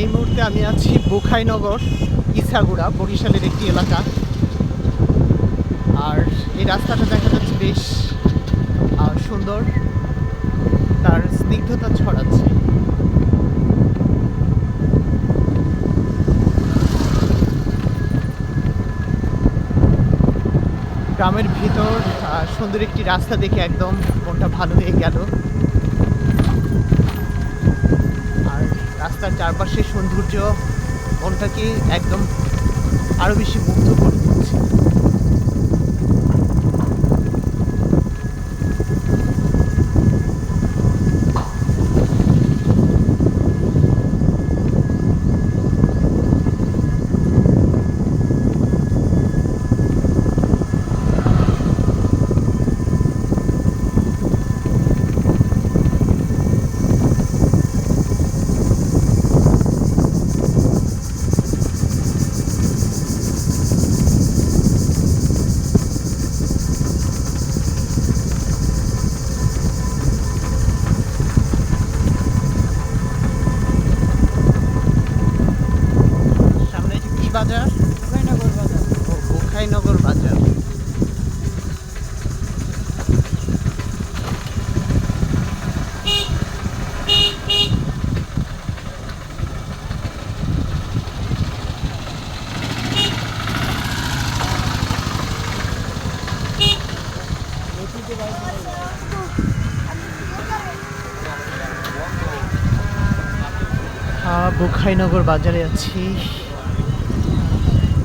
এই মুহূর্তে আমি আছি বুখাইনগর ইসাগুড়া বরিশালের একটি এলাকা। আর এই রাস্তাটা দেখা যাচ্ছে বেশ সুন্দর। তার স্নিগ্ধতা ছড়াচ্ছে। গ্রামের ভিতর সুন্দর একটি রাস্তা দেখে একদম মনটা ভালো হয়ে গেল আর রাস্তার চারপাশের সৌন্দর্য মনটাকে একদম আরও বেশি মুগ্ধ করে দিচ্ছে বাজার? জয়নগর বাজার। বুখাইনগর বাজারে আছি।